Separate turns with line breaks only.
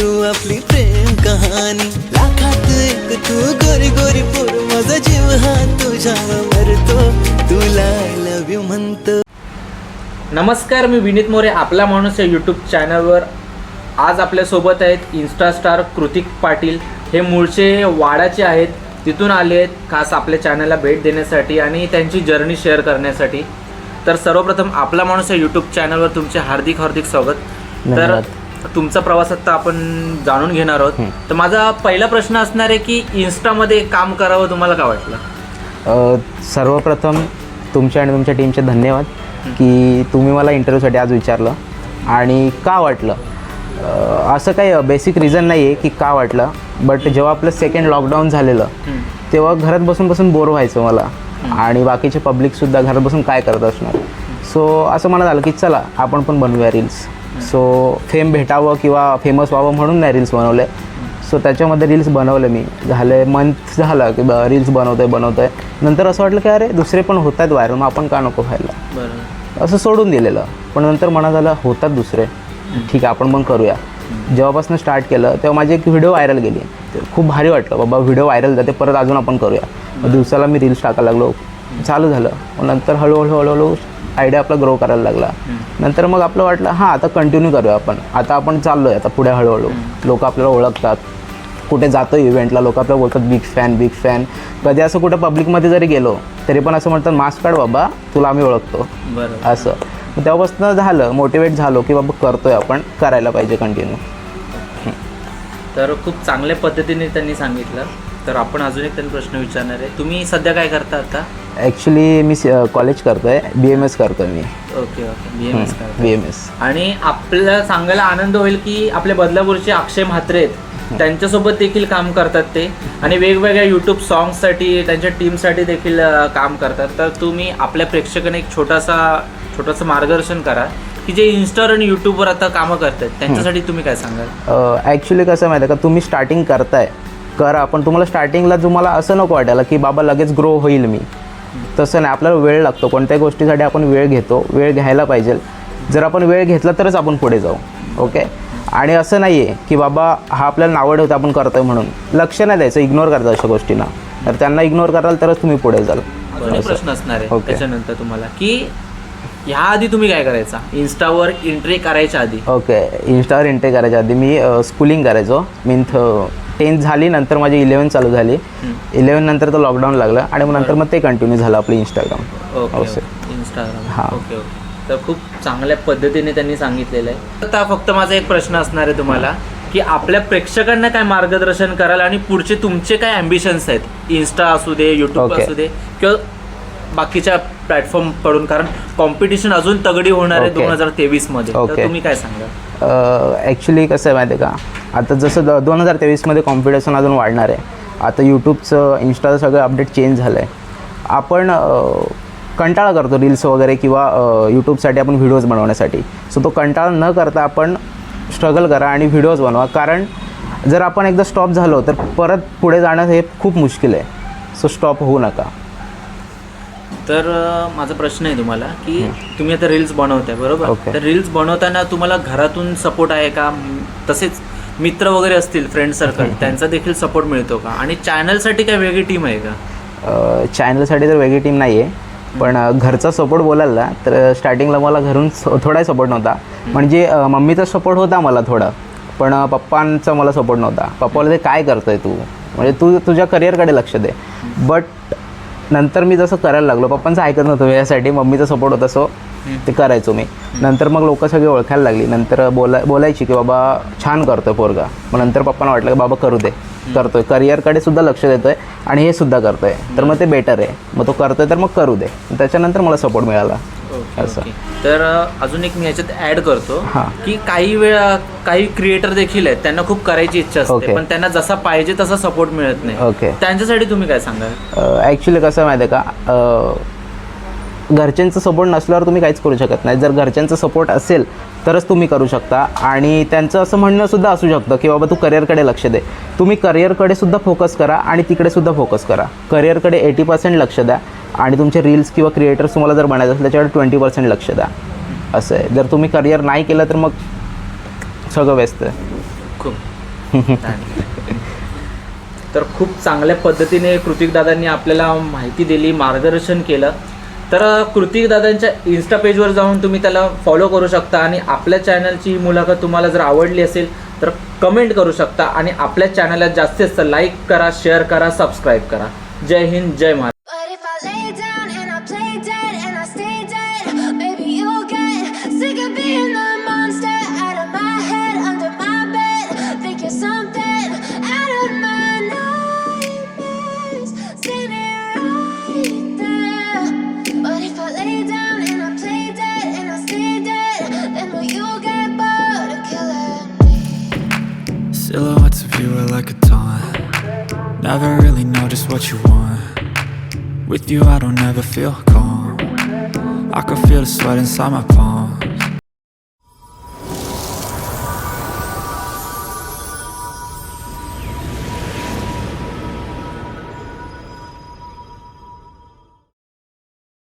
करू आपली प्रेम कहाणी. लाखात एक तू गोरी गोरी पोर माझा जीव हा तुझ्या मरतो. तुला लव यू म्हणतो.
नमस्कार मी विनीत मोरे आपला माणूस या यूट्यूब चॅनलवर आज आपल्यासोबत आहेत इन्स्टा स्टार कृतिक पाटील. हे मूळचे वाडाचे आहेत. तिथून आले आहेत खास आपल्या चॅनलला भेट देण्यासाठी आणि त्यांची जर्नी शेअर करण्यासाठी. तर सर्वप्रथम आपला माणूस या यूट्यूब चॅनलवर तुमचे हार्दिक हार्दिक स्वागत. तर. तुमचा प्रवास आता आपण जाणून घेणार आहोत. तर माझा पहिला प्रश्न असणार आहे की इन्स्टामध्ये काम करावं तुम्हाला काय वाटलं?
सर्वप्रथम तुमच्या आणि तुमच्या टीमचे धन्यवाद की तुम्ही मला इंटरव्ह्यूसाठी आज विचारलं. आणि का वाटलं? असं काही बेसिक रिझन नाही आहे की का वाटलं. बट जेव्हा आपलं सेकंड लॉकडाऊन झालेलं तेव्हा घरात बसून बसून बोर व्हायचं मला. आणि बाकीचे पब्लिकसुद्धा घरात बसून काय करत असणार? सो असं मला झालं की चला आपण पण बनवूया रील्स सो फेम भेटावं किंवा फेमस व्हावं म्हणून नाही रील्स बनवले. सो त्याच्यामध्ये रील्स बनवले मी. झाले मंथ झालं की रील्स बनवतोय बनवतोय. नंतर असं वाटलं की अरे दुसरे पण होत आहेत व्हायरल मग आपण का नको व्हायला? असं सोडून दिलेलं. पण नंतर मनात झालं होतात दुसरे. ठीक आहे आपण पण करूया. जेव्हापासून स्टार्ट केलं तेव्हा माझी एक व्हिडिओ व्हायरल गेली. खूप भारी वाटलं. बाबा व्हिडिओ व्हायरल जाते परत अजून आपण करूया. मग दिवसाला मी रील्स टाकायला लागलो. चालू झालं. नंतर हळूहळू हळूहळू आयडिया आपला ग्रो करायला लागला. नंतर मग आपलं वाटलं हां आता कंटिन्यू करूया आपण. आता आपण चाललोय आता पुढे हळूहळू. लोक आपल्याला ओळखतात. कुठे जातो इव्हेंटला लोक आपल्याला बोलतात बिग फॅन बिग फॅन कधी असं कुठं पब्लिकमध्ये जरी गेलो तरी पण असं म्हणतात मास्क काढ बाबा तुला आम्ही ओळखतो. असं. तेव्हापासून झालं मोटिवेट झालो की बाबा करतोय आपण करायला पाहिजे कंटिन्यू
तर खूप चांगल्या पद्धतीने त्यांनी सांगितलं. तर आपण अजून एक त्यांना प्रश्न विचारणार आहे. तुम्ही सध्या काय करता आता?
ॲक्च्युली मी कॉलेज करतोय. बी एम एस करतोय मी.
Okay okay B M S करता
बी एम एस
आणि आपल्याला सांगायला आनंद होईल की आपले बदलापूरचे अक्षय म्हात्रे आहेत त्यांच्यासोबत देखील काम करतात ते. आणि वेगवेगळ्या यूट्यूब सॉंग्ससाठी त्यांच्या टीमसाठी देखील काम करतात. तर तुम्ही आपल्या प्रेक्षकांना एक छोटासा छोटंसं मार्गदर्शन करा की जे इन्स्टावर आणि यूट्यूबवर आता कामं करतात त्यांच्यासाठी तुम्ही काय सांगाल?
ॲक्च्युली कसं माहिती आहे का? तुम्ही स्टार्टिंग करताय. करा पण तुम्हाला स्टार्टिंगला तुम्हाला असं नको वाटायला की बाबा लगेच ग्रो होईल मी. तसं नाही आपल्याला वेळ लागतो. कोणत्याही गोष्टीसाठी आपण वेळ घेतो वेळ घ्यायला पाहिजे. जर आपण वेळ घेतला तरच आपण पुढे जाऊ ओके आणि असं नाही आहे की बाबा हा आपल्याला नावं ठेवतं आपण करतोय म्हणून. लक्ष नाही द्यायचं इग्नोर करायचं अशा गोष्टींना. तर त्यांना इग्नोर कराल तरच तुम्ही पुढे जाल.
प्रश्न असणार आहे. त्याच्यानंतर तुम्हाला की ह्या आधी तुम्ही काय करायचा? इन्स्टावर एंट्री करायच्या आधी.
ओके इन्स्टावर एंट्री करायच्या आधी मी स्कूलिंग करायचो. मीन्थ टेन्थ झाली नंतर माझी इलेवन चालू झाली. इलेवन नंतर तर लॉकडाऊन लागलं आणि मग नंतर मग ते कंटिन्यू झालं आपलं इंस्टाग्राम.
इंस्टाग्राम
हा.
Okay okay. तर खूप चांगल्या पद्धतीने त्यांनी सांगितलेलं आहे. आता फक्त माझा एक प्रश्न असणार आहे तुम्हाला की आपल्या प्रेक्षकांना काय मार्गदर्शन कराल आणि पुढचे तुमचे काय अम्बिशन्स आहेत? इन्स्टा असू दे युट्यूब. असू दे किंवा बाकीच्या प्लॅटफॉर्मकडून कारण कॉम्पिटिशन अजून तगडी होणार आहे. दोन हजार तेवीसमध्ये. तर. तुम्ही काय सांगाल?
ॲक्च्युली कसं आहे माहिती आहे का? आता जसं द दोन हजार तेवीसमध्ये कॉम्पिटिशन अजून वाढणार आहे. आता यूट्यूबचं इन्स्टाचं सगळं अपडेट चेंज झालं आहे आपण अ, कंटाळा करतो रील्स वगैरे किंवा यूट्यूबसाठी आपण व्हिडिओज बनवण्यासाठी. सो तो कंटाळा न करता आपण स्ट्रगल करा आणि व्हिडिओज बनवा. कारण जर आपण एकदा स्टॉप झालो तर परत पुढे जाणं हे खूप मुश्किल आहे. सो स्टॉप होऊ नका.
तर माझा प्रश्न आहे तुम्हाला की तुम्ही आता रील्स बनवताय बरोबर. तर रील्स बनवताना तुम्हाला घरातून सपोर्ट आहे का? तसेच मित्र वगैरे असतील फ्रेंड सर्कल त्यांचा देखील सपोर्ट मिळतो का? आणि चॅनलसाठी काय वेगळी टीम आहे का?
चॅनलसाठी तर वेगळी टीम नाही आहे पण घरचा सपोर्ट बोलाल ना तर स्टार्टिंगला मला घरून थोडाही सपोर्ट नव्हता. म्हणजे मम्मीचा सपोर्ट होता मला थोडा पण पप्पांचा मला सपोर्ट नव्हता. पप्पा बोलते काय करतोय तू? म्हणजे तू तुझ्या करिअरकडे लक्ष दे. बट नंतर मी जसं करायला लागलो पप्पांचं ऐकत नव्हतं यासाठी मम्मीचा सपोर्ट होता सो ते करायचो मी. नंतर मग लोक सगळे ओळखायला लागली. नंतर बोला बोलायची की बाबा छान करतोय पोरगा. मग नंतर पप्पांना वाटलं की बाबा करू दे. करतोय. करिअरकडे सुद्धा लक्ष देतोय आणि हे सुद्धा करतोय. तर मग ते बेटर आहे. मग तो करतोय तर मग करू दे. त्याच्यानंतर मला सपोर्ट मिळाला. असं.
तर अजून एक मी याच्यात ऍड करतो. की काही वेळा काही क्रिएटर देखील आहेत त्यांना खूप करायची इच्छा असते. पण त्यांना जसा पाहिजे तसा सपोर्ट मिळत नाही.
ओके.
त्यांच्यासाठी तुम्ही काय सांगाल?
ॲक्च्युली कसं माहिती आहे का? घरच्यांचा सपोर्ट नसल्यावर तुम्ही काहीच करू शकत नाही. जर घरच्यांचा सपोर्ट असेल तरच तुम्ही करू शकता. आणि त्यांचं असं म्हणणं सुद्धा असू शकतं की बाबा तू करिअरकडे लक्ष दे. तुम्ही करिअरकडे सुद्धा फोकस करा आणि तिकडे सुद्धा फोकस करा. करिअरकडे एटी पर्सेंट लक्ष द्या. आणि तुमचे रील्स किंवा क्रिएटर्स तुम्हाला जर बनायचं असेल त्याच्याकडे ट्वेंटी पर्सेंट लक्ष द्या. असं आहे. जर तुम्ही करिअर नाही केलं तर मग सगळं व्यस्त आहे.
खूप. तर खूप चांगल्या पद्धतीने कृतिक दादांनी आपल्याला माहिती दिली मार्गदर्शन केलं. तर कृतिक दादांच्या इन्स्टा पेजवर जाऊन तुम्ही त्याला फॉलो करू शकता आणि आपल्या चॅनलची मुलाखत तुम्हाला जर आवडली असेल तर कमेंट करू शकता. आणि आपल्या चॅनलला जास्तीत जास्त लाईक करा शेअर करा सबस्क्राईब करा. जय हिंद जय Maharaj
Never really know just what you want. With you, I don't ever feel calm. I can feel the sweat inside my palm.